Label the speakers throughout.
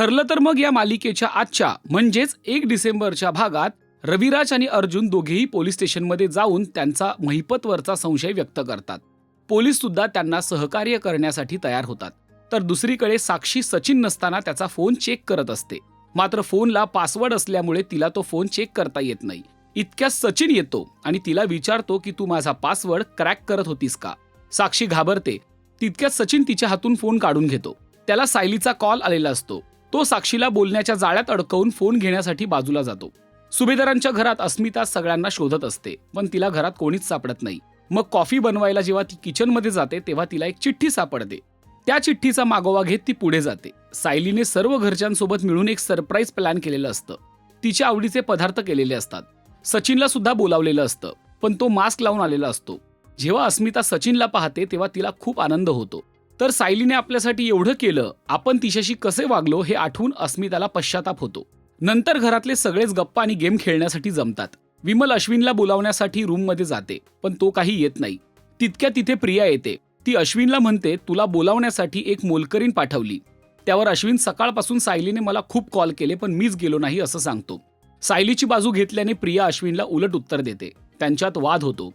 Speaker 1: ठरलं तर मग या मालिकेच्या आजच्या म्हणजेच एक डिसेंबरच्या भागात रविराज आणि अर्जुन दोघेही पोलीस स्टेशनमध्ये जाऊन त्यांचा महिपतवरचा संशय व्यक्त करतात. पोलीस सुद्धा त्यांना सहकार्य करण्यासाठी तयार होतात. तर दुसरीकडे साक्षी सचिन नसताना त्याचा फोन चेक करत असते. मात्र फोनला पासवर्ड असल्यामुळे तिला तो फोन चेक करता येत नाही. इतक्या सचिन येतो आणि तिला विचारतो की तू माझा पासवर्ड क्रॅक करत होतीस का? साक्षी घाबरते. तितक्यात सचिन तिच्या हातून फोन काढून घेतो. त्याला सायलीचा कॉल आलेला असतो. तो साक्षीला बोलण्याच्या जाळ्यात अडकवून फोन घेण्यासाठी बाजूला जातो. सुभेदारांच्या घरात अस्मिता सगळ्यांना शोधत असते पण तिला घरात कोणीच सापडत नाही. मग कॉफी बनवायला जेव्हा ती किचनमध्ये जाते तेव्हा तिला एक चिठ्ठी सापडते. त्या चिठ्ठीचा मागोवा घेत ती पुढे जाते. सायलीने सर्व घरच्यांसोबत मिळून एक सरप्राईज प्लॅन केलेलं असतं. तिच्या आवडीचे पदार्थ केलेले असतात. सचिनला सुद्धा बोलावलेलं असतं पण तो मास्क लावून आलेला असतो. जेव्हा अस्मिता सचिनला पाहते तेव्हा तिला खूप आनंद होतो. तर सायलीने आपल्यासाठी एवढं केलं आपण तिच्याशी कसे वागलो हे आठवून अस्मिताला पश्चाताप होतो. नंतर घरातले सगळेच गप्पा आणि गेम खेळण्यासाठी जमतात. विमल अश्विनला बोलावण्यासाठी रूममध्ये जाते पण तो काही येत नाही. तितक्या तिथे प्रिया येते. ती अश्विनला म्हणते तुला बोलावण्यासाठी एक मोलकरीण पाठवली. त्यावर अश्विन सकाळपासून सायलीने मला खूप कॉल केले पण मीच गेलो नाही असं सांगतो. सायलीची बाजू घेतल्याने प्रिया अश्विनला उलट उत्तर देते. त्यांच्यात वाद होतो.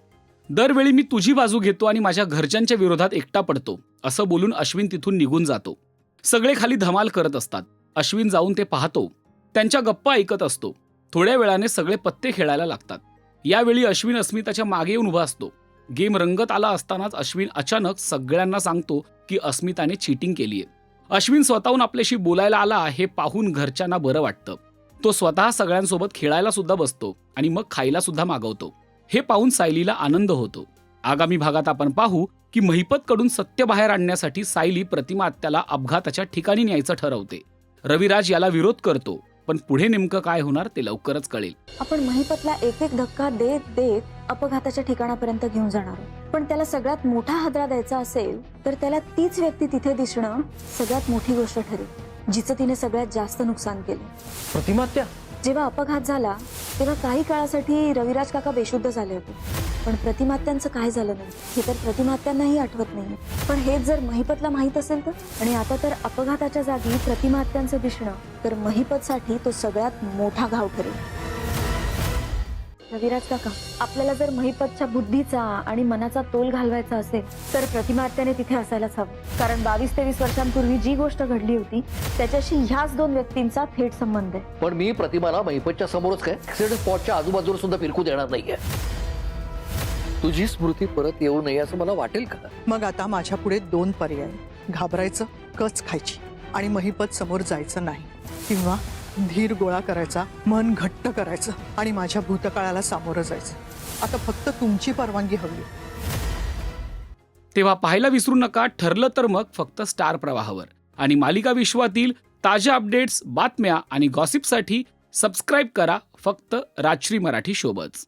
Speaker 1: दरवेळी मी तुझी बाजू घेतो आणि माझ्या घरच्यांच्या विरोधात एकटा पडतो. असं बोलून अश्विन तिथून निघून जातो. सगळे खाली धमाल करत असतात. अश्विन जाऊन ते पाहतो. त्यांच्या गप्पा ऐकत असतो. थोड्या वेळाने सगळे पत्ते खेळायला लागतात. यावेळी अश्विन अस्मिताच्या मागे येऊन उभा असतो. गेम रंगत आला असतानाच अश्विन अचानक सगळ्यांना सांगतो की अस्मिताने चिटिंग केलीये. अश्विन स्वतःहून आपल्याशी बोलायला आला हे पाहून घरच्यांना बरं वाटतं. तो स्वतः सगळ्यांसोबत खेळायला सुद्धा बसतो आणि मग खायला सुद्धा मागवतो. हे पाहून सायलीला आनंद होतो. आगामी भागात आपण पाहू की महिपतकडून सत्य बाहेर आणण्यासाठी सायली प्रतिमा आत्याला अपघाताच्या ठिकाणी न्यायचं ठरवते. रविराज याला विरोध करतो पण पुढे नेमकं काय होणार ते लवकरच कळेल.
Speaker 2: आपण महिपतला एक एक धक्का देत देत अपघाताच्या ठिकाणापर्यंत घेऊन जाणार. पण त्याला सगळ्यात मोठा हादरा द्यायचा असेल तर त्याला तीच व्यक्ती तिथे दिसणं सगळ्यात मोठी गोष्ट ठरेल जिचं तिने सगळ्यात जास्त नुकसान केलं.
Speaker 3: प्रतिमा त्या
Speaker 2: जेव्हा अपघात झाला तेव्हा काही काळासाठी रविराज काका बेशुद्ध झाले होते. पण प्रतिमात्यांचं काय झालं नाही? हे तर प्रतिमात्यांनाही आठवत नाही. पण हेच जर महिपतला माहीत असेल तर? आणि आता तर अपघाताच्या जागी प्रतिमात्यांचं दिसणं तर महिपतसाठी तो सगळ्यात मोठा घाव ठरेल. रविराज काका आपल्याला जर महिपतच्या बुद्धीचा आणि मनाचा तोल घालवायचा असेल तर प्रतिमात्याने तिथे असायलाच हवं. कारण बावीस तेवीस वर्षांपूर्वी जी गोष्ट घडली होती त्याच्याशी ह्याच दोन व्यक्तींचा थेट संबंध आहे.
Speaker 3: पण मी प्रतिमाला महिपतच्या समोरच काय? ऍक्सिडेंट स्पॉटच्या आजूबाजूला सुद्धा फिरकू देणार नाहीये. तुझी स्मृती परत येऊ नये असं मला वाटेल का?
Speaker 4: मग आता माझ्या पुढे दोन पर्याय. घाबरायचं कच खायची आणि महिपत समोर जायचं नाही. किंवा धीर गोळा करायचा मन घट्ट करायचं आणि माझ्या भूतकाळाला सामोरं जायचं. आता फक्त तुमची परवानगी हवी.
Speaker 1: तेव्हा पाहायला विसरू नका ठरलं तर मग फक्त स्टार प्रवाहावर. आणि मालिका विश्वातील ताज्या अपडेट्स बातम्या आणि गॉसिपसाठी सबस्क्राईब करा फक्त राजश्री मराठी शोबच